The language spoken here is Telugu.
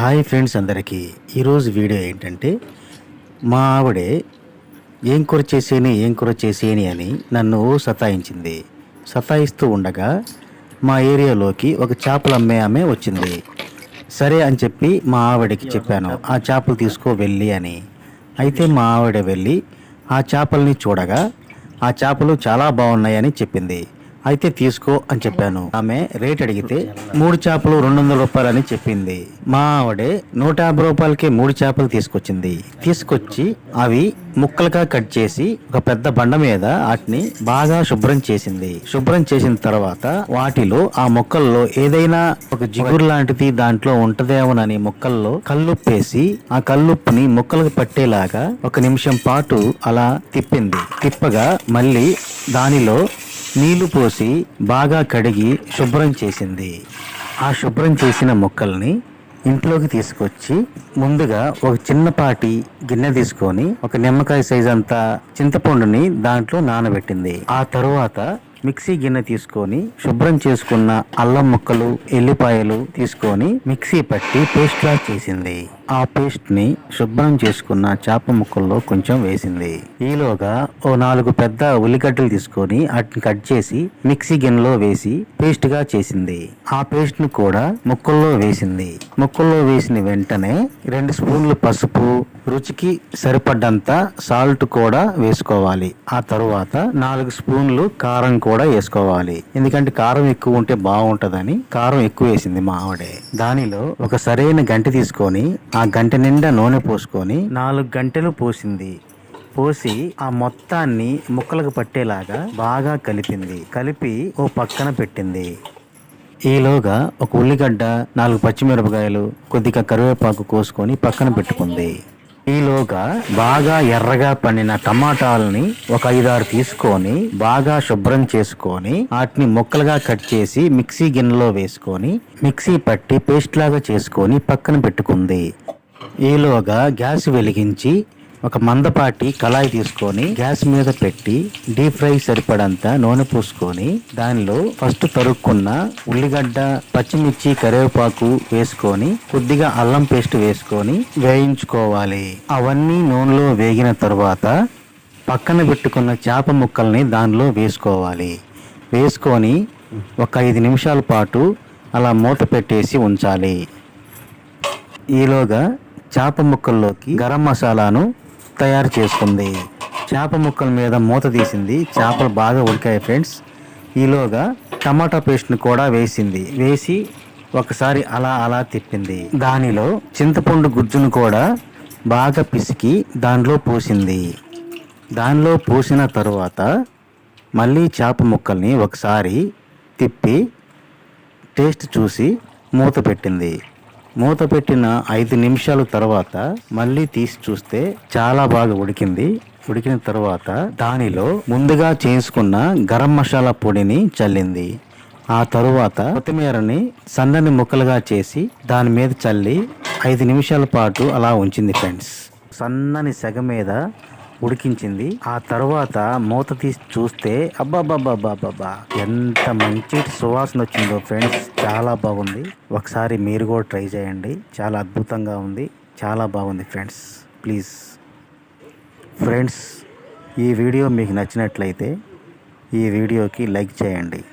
హాయ్ ఫ్రెండ్స్ అందరికీ. ఈరోజు వీడియో ఏంటంటే మా ఆవిడే ఏం కూర చేసేని ఏం కూర చేసేని అని నన్ను సతాయించింది. సతాయిస్తూ ఉండగా మా ఏరియాలోకి ఒక చేపలు అమ్మే ఆమె వచ్చింది. సరే అని చెప్పి మా ఆవిడకి చెప్పాను ఆ చేపలు తీసుకో వెళ్ళి అని. అయితే మా ఆవిడ వెళ్ళి ఆ చేపల్ని చూడగా ఆ చేపలు చాలా బాగున్నాయని చెప్పింది. అయితే తీసుకో అని చెప్పాను. ఆమె రేట్ అడిగితే మూడు చేపలు రెండు వందల రూపాయలని చెప్పింది. మా ఆవిడే నూట యాభై రూపాయలకి మూడు చేపలు తీసుకొచ్చింది. తీసుకొచ్చి అవి ముక్కలుగా కట్ చేసి ఒక పెద్ద బండ మీద వాటిని బాగా శుభ్రం చేసింది. శుభ్రం చేసిన తర్వాత వాటిలో ఆ ముక్కల్లో ఏదైనా ఒక జిగురు లాంటిది దాంట్లో ఉంటదేమోనని ముక్కల్లో కల్లుప్పేసి ఆ కల్లుప్పుని మొక్కలకు పట్టేలాగా ఒక నిమిషం పాటు అలా తిప్పింది. తిప్పగా మళ్ళీ దానిలో నీళ్ళు పోసి బాగా కడిగి శుభ్రం చేసింది. ఆ శుభ్రం చేసిన మొక్కల్ని ఇంట్లోకి తీసుకొచ్చి ముందుగా ఒక చిన్నపాటి గిన్నె తీసుకొని ఒక నిమ్మకాయ సైజ్ అంతా చింతపండుని దాంట్లో నానబెట్టింది. ఆ తరువాత మిక్సీ గిన్నె తీసుకొని శుభ్రం చేసుకున్న అల్లం ముక్కలు ఎల్లిపాయలు తీసుకొని మిక్సీ పట్టి పేస్ట్ లా చేసింది. ఆ పేస్ట్ని శుభ్రం చేసుకున్న చేప ముక్కల్లో కొంచెం వేసింది. ఈలోగా ఓ నాలుగు పెద్ద ఉల్లిగడ్డలు తీసుకొని వాటిని కట్ చేసి మిక్సీ గిన్నెలో వేసి పేస్ట్గా చేసింది. ఆ పేస్ట్ను కూడా ముక్కల్లో వేసింది. ముక్కల్లో వేసిన వెంటనే రెండు స్పూన్లు పసుపు రుచికి సరిపడ్డంత సాల్ట్ కూడా వేసుకోవాలి. ఆ తరువాత నాలుగు స్పూన్లు కారం కూడా వేసుకోవాలి. ఎందుకంటే కారం ఎక్కువ ఉంటే బాగుంటుందని కారం ఎక్కువ వేసింది మా ఆవిడే. దానిలో ఒక సరైన గంట తీసుకొని ఆ గంట నిండా నూనె పోసుకొని నాలుగు గంటలు పోసింది. పోసి ఆ మొత్తాన్ని ముక్కలకు పట్టేలాగా బాగా కలిపింది. కలిపి ఓ పక్కన పెట్టింది. ఈలోగా ఒక ఉల్లిగడ్డ నాలుగు పచ్చిమిరపకాయలు కొద్దిగా కరివేపాకు కోసుకొని పక్కన పెట్టుకుంది. ఈలోగా బాగా ఎర్రగా పండిన టమాటాలని ఒక ఐదారు తీసుకొని బాగా శుభ్రం చేసుకొని వాటిని ముక్కలుగా కట్ చేసి మిక్సీ గిన్నెలో వేసుకొని మిక్సీ పట్టి పేస్ట్ లాగా చేసుకొని పక్కన పెట్టుకుంది. ఈలోగా గ్యాస్ వెలిగించి ఒక మందపాటి కళాయి తీసుకొని గ్యాస్ మీద పెట్టి డీప్ ఫ్రై సరిపడంత నూనె పూసుకొని దానిలో ఫస్ట్ తరుక్కున్న ఉల్లిగడ్డ పచ్చిమిర్చి కరివేపాకు వేసుకొని కొద్దిగా అల్లం పేస్ట్ వేసుకొని వేయించుకోవాలి. అవన్నీ నూనెలో వేగిన తర్వాత పక్కన పెట్టుకున్న చేప ముక్కల్ని దానిలో వేసుకోవాలి. వేసుకొని ఒక ఐదు నిమిషాల పాటు అలా మూత పెట్టేసి ఉంచాలి. ఈలోగా చేప ముక్కల్లోకి గరం మసాలాను తయారు చేసుకుంది. చేప ముక్కల మీద మూత తీసింది. చేపలు బాగా ఉడికాయి ఫ్రెండ్స్. ఈలోగా టమాటా పేస్ట్ని కూడా వేసింది. వేసి ఒకసారి అలా అలా తిప్పింది. దానిలో చింతపండు గుజ్జును కూడా బాగా పిసికి దానిలో పోసింది. దానిలో పోసిన తరువాత మళ్ళీ చేప ముక్కల్ని ఒకసారి తిప్పి టేస్ట్ చూసి మూత పెట్టింది. మూత పెట్టిన ఐదు నిమిషాల తర్వాత మళ్ళీ తీసి చూస్తే చాలా బాగా ఉడికింది. ఉడికిన తర్వాత దానిలో ముందుగా చేసుకున్న గరం మసాలా పొడిని చల్లింది. ఆ తరువాత కొత్తిమీరని సన్నని ముక్కలుగా చేసి దాని మీద చల్లి ఐదు నిమిషాల పాటు అలా ఉంచింది ఫ్రెండ్స్. సన్నని సెగ మీద ఉడికించింది. ఆ తర్వాత మూత తీసి చూస్తే అబ్బాబ్బాబ్బాబ్బా ఎంత మంచి సువాసన వచ్చిందో ఫ్రెండ్స్. చాలా బాగుంది. ఒకసారి మీరు కూడా ట్రై చేయండి. చాలా అద్భుతంగా ఉంది. చాలా బాగుంది ఫ్రెండ్స్. ప్లీజ్. ఫ్రెండ్స్ ఈ వీడియో మీకు నచ్చినట్లయితే ఈ వీడియోకి లైక్ చేయండి.